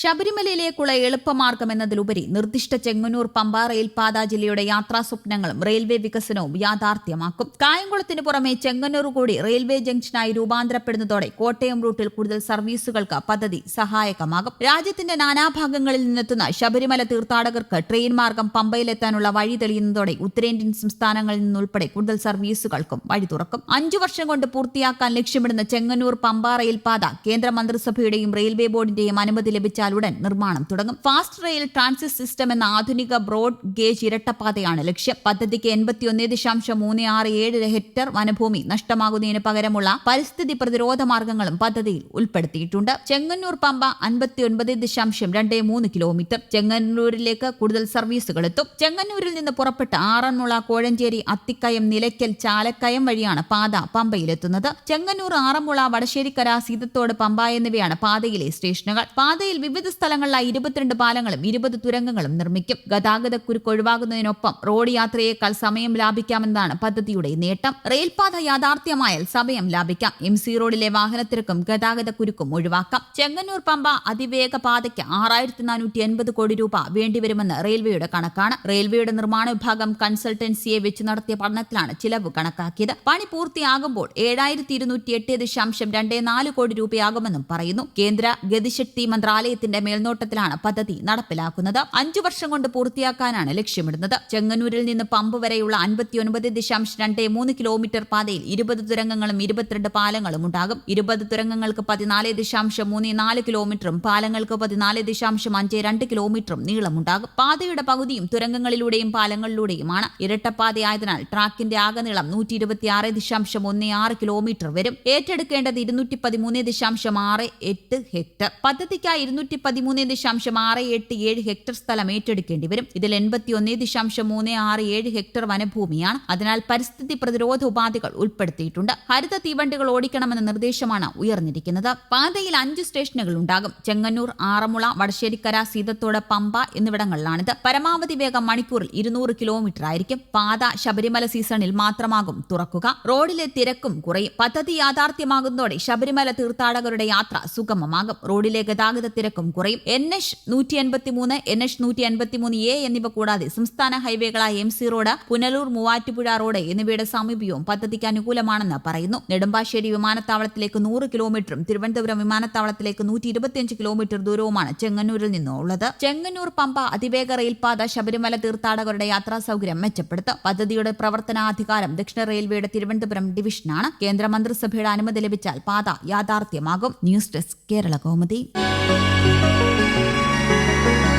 ശബരിമലയിലേക്കുള്ള എളുപ്പമാർഗം എന്നതിലുപരി നിർദ്ദിഷ്ട ചെങ്ങന്നൂർ പമ്പ റെയിൽപാത ജില്ലയുടെ യാത്രാ സ്വപ്നങ്ങളും റെയിൽവേ വികസനവും യാഥാർത്ഥ്യമാക്കും. കായംകുളത്തിന് പുറമെ ചെങ്ങന്നൂർ കൂടി റെയിൽവേ ജംഗ്ഷനായി രൂപാന്തരപ്പെടുന്നതോടെ കോട്ടയം റൂട്ടിൽ കൂടുതൽ സർവീസുകൾക്ക് പദ്ധതി സഹായകമാകും. രാജ്യത്തിന്റെ നാനാഭാഗങ്ങളിൽ നിന്നെത്തുന്ന ശബരിമല തീർത്ഥാടകർക്ക് ട്രെയിൻ മാർഗം പമ്പയിലെത്താനുള്ള വഴി തെളിയുന്നതോടെ ഉത്തരേന്ത്യൻ സംസ്ഥാനങ്ങളിൽ നിന്നുൾപ്പെടെ കൂടുതൽ സർവീസുകൾക്കും വഴി തുറക്കും. അഞ്ചു വർഷം കൊണ്ട് പൂർത്തിയാക്കാൻ ലക്ഷ്യമിടുന്ന ചെങ്ങന്നൂർ പമ്പ റെയിൽപാത കേന്ദ്ര മന്ത്രിസഭയുടെയും റെയിൽവേ ബോർഡിന്റെയും അനുമതി ലഭിച്ചാലുടൻ നിർമ്മാണം തുടങ്ങും. ഫാസ്റ്റ് റെയിൽ ട്രാൻസിറ്റ് സിസ്റ്റം എന്ന ആധുനിക ബ്രോഡ് ഗേജ് ഇരട്ടപ്പാതയാണ് ലക്ഷ്യം. പദ്ധതിക്ക് എൺപത്തിയൊന്ന് ദശാംശം മൂന്ന് ആറ് ഏഴ് ഹെക്ടർ വനഭൂമി നഷ്ടമാകുന്നതിന് പകരമുള്ള പരിസ്ഥിതി പ്രതിരോധ മാർഗങ്ങളും പദ്ധതിയിൽ ഉൾപ്പെടുത്തിയിട്ടുണ്ട്. ചെങ്ങന്നൂർ പമ്പ അൻപത്തിയൊൻപത് ദശാംശം രണ്ട് മൂന്ന് കിലോമീറ്റർ. ചെങ്ങന്നൂരിലേക്ക് കൂടുതൽ സർവീസുകൾ എത്തും. ചെങ്ങന്നൂരിൽ നിന്ന് പുറപ്പെട്ട് ആറന്മുള കോഴഞ്ചേരി അത്തിക്കയം നിലയ്ക്കൽ ചാലക്കയം വഴിയാണ് പാത പമ്പയിലെത്തുന്നത്. ചെങ്ങന്നൂർ ആറന്മുള വടശ്ശേരിക്കര സീതത്തോട് പമ്പ എന്നിവയാണ് പാതയിലെ സ്റ്റേഷനുകൾ. പാതയിൽ വിവിധ സ്ഥലങ്ങളിലായി ഇരുപത്തിരണ്ട് പാലങ്ങളും ഇരുപത് തുരങ്കങ്ങളും നിർമ്മിക്കും. ഗതാഗതക്കുരുക്ക് ഒഴിവാകുന്നതിനൊപ്പം റോഡ് യാത്രയേക്കാൾ സമയം ലാഭിക്കാമെന്നതാണ് പദ്ധതിയുടെ നേട്ടം. റെയിൽപാത യാഥാർത്ഥ്യമായാൽ സമയം ലാഭിക്കാം. എം സി റോഡിലെ വാഹനത്തിരക്കും ഗതാഗതക്കുരുക്കും ഒഴിവാക്കാം. ചെങ്ങന്നൂർ പമ്പ അതിവേഗ പാതയ്ക്ക് ആറായിരത്തി നാനൂറ്റി എൺപത് കോടി രൂപ വേണ്ടിവരുമെന്ന് റെയിൽവേയുടെ കണക്കാണ്. റെയിൽവേയുടെ നിർമ്മാണ വിഭാഗം കൺസൾട്ടൻസിയെ വെച്ച് നടത്തിയ പഠനത്തിലാണ് ചിലവ് കണക്കാക്കിയത്. പണി പൂർത്തിയാകുമ്പോൾ ഏഴായിരത്തി ഇരുന്നൂറ്റി എട്ട് ദശാംശം രണ്ട് നാല് കോടി രൂപയാകുമെന്നും പറയുന്നു. കേന്ദ്ര ഗതിശക്തി മന്ത്രാലയത്തിന്റെ മേൽനോട്ടത്തിലാണ് പദ്ധതി നടപ്പിലാക്കുന്നത്. അഞ്ചു വർഷം കൊണ്ട് പൂർത്തിയാക്കാനാണ് ലക്ഷ്യമിടുന്നത്. ചെങ്ങന്നൂരിൽ നിന്ന് പമ്പ് വരെയുള്ള അൻപത്തിയൊൻപത് ദശാംശം രണ്ട് മൂന്ന് കിലോമീറ്റർ പാതയിൽ ഇരുപത് തുരങ്കങ്ങളും ഇരുപത്തിരണ്ട് പാലങ്ങളും ഉണ്ടാകും. ഇരുപത് തുരങ്കങ്ങൾക്ക് പതിനാല് ദശാംശം മൂന്ന് നാല് കിലോമീറ്ററും പാലങ്ങൾക്ക് പതിനാല് ദശാംശം അഞ്ച് രണ്ട് കിലോമീറ്ററും നീളമുണ്ടാകും. പാതയുടെ പകുതിയും തുരങ്കങ്ങളിലൂടെയും പാലങ്ങളിലൂടെയുമാണ്. ഇരട്ടപ്പാതയായതിനാൽ ട്രാക്കിന്റെ ആകെ നീളം നൂറ്റി ഇരുപത്തിയാറ് ദശാംശം ഒന്ന് ആറ് കിലോമീറ്റർ വരും. ഏറ്റെടുക്കേണ്ടത് ഇരുന്നൂറ്റി പതിമൂന്ന് ദശാംശം ആറ് എട്ട് ഹെക്ടർ. പദ്ധതിക്കായി ഇരുന്നൂറ്റി പതിമൂന്ന് ദശാംശം ആറ് എട്ട് ഏഴ് ഹെക്ടർ സ്ഥലം ഏറ്റെടുക്കേണ്ടി വരും. ഇതിൽ എൺപത്തി ഒന്ന് ദശാംശം മൂന്ന് ആറ് ഏഴ് ഹെക്ടർ വനഭൂമിയാണ്. അതിനാൽ പരിസ്ഥിതി പ്രതിരോധ ഉപാധികൾ ഉൾപ്പെടുത്തിയിട്ടുണ്ട്. ഹരിത തീവണ്ടികൾ ഓടിക്കണമെന്ന നിർദ്ദേശമാണ് ഉയർന്നിരിക്കുന്നത്. പാതയിൽ അഞ്ച് സ്റ്റേഷനുകൾ ഉണ്ടാകും. ചെങ്ങന്നൂർ ആറമുള വടശ്ശേരിക്കര സീതത്തോട് പമ്പ എന്നിവിടങ്ങളിലാണിത്. പരമാവധി വേഗം മണിക്കൂറിൽ ഇരുന്നൂറ് കിലോമീറ്റർ ആയിരിക്കും. പാത ശബരിമല സീസണിൽ മാത്രമാകും തുറക്കുക. റോഡിലെ തിരക്കും കുറയും. പദ്ധതി യാഥാർത്ഥ്യമാകുന്നതോടെ ശബരിമല തീർത്ഥാടകരുടെ യാത്ര സുഗമമാകും. റോഡിലെ ഗതാഗത തിരക്കും കുറയും. എൻ എച്ച് നൂറ്റി എൺപത്തി മൂന്ന് എൻ എച്ച് നൂറ്റി എൺപത്തി മൂന്ന് എ എന്നിവ കൂടാതെ സംസ്ഥാന ഹൈവേകളായ M C road Punalur Muvattupuzha road എന്നിവയുടെ സാമീപ്യവും പദ്ധതിക്ക് അനുകൂലമാണെന്ന് പറയുന്നു. നെടുമ്പാശ്ശേരി വിമാനത്താവളത്തിലേക്ക് നൂറ് കിലോമീറ്ററും തിരുവനന്തപുരം വിമാനത്താവളത്തിലേക്ക് നൂറ്റി ഇരുപത്തിയഞ്ച് കിലോമീറ്റർ ദൂരവുമാണ് ചെങ്ങന്നൂരിൽ നിന്നുള്ളത്. ചെങ്ങന്നൂർ പമ്പ അതിവേഗ റെയിൽപാത ശബരിമല തീർത്ഥാടകരുടെ യാത്രാ സൗകര്യം മെച്ചപ്പെടുത്തും. പദ്ധതിയുടെ പ്രവർത്തനാധികാരം ദക്ഷിണ റെയിൽവേയുടെ തിരുവനന്തപുരം ഡിവിഷനാണ്. കേന്ദ്ര മന്ത്രിസഭയുടെ അനുമതി ലഭിച്ചാൽ പാത യാഥാർത്ഥ്യമാകും. News desk Kerala Kaumudi. thank you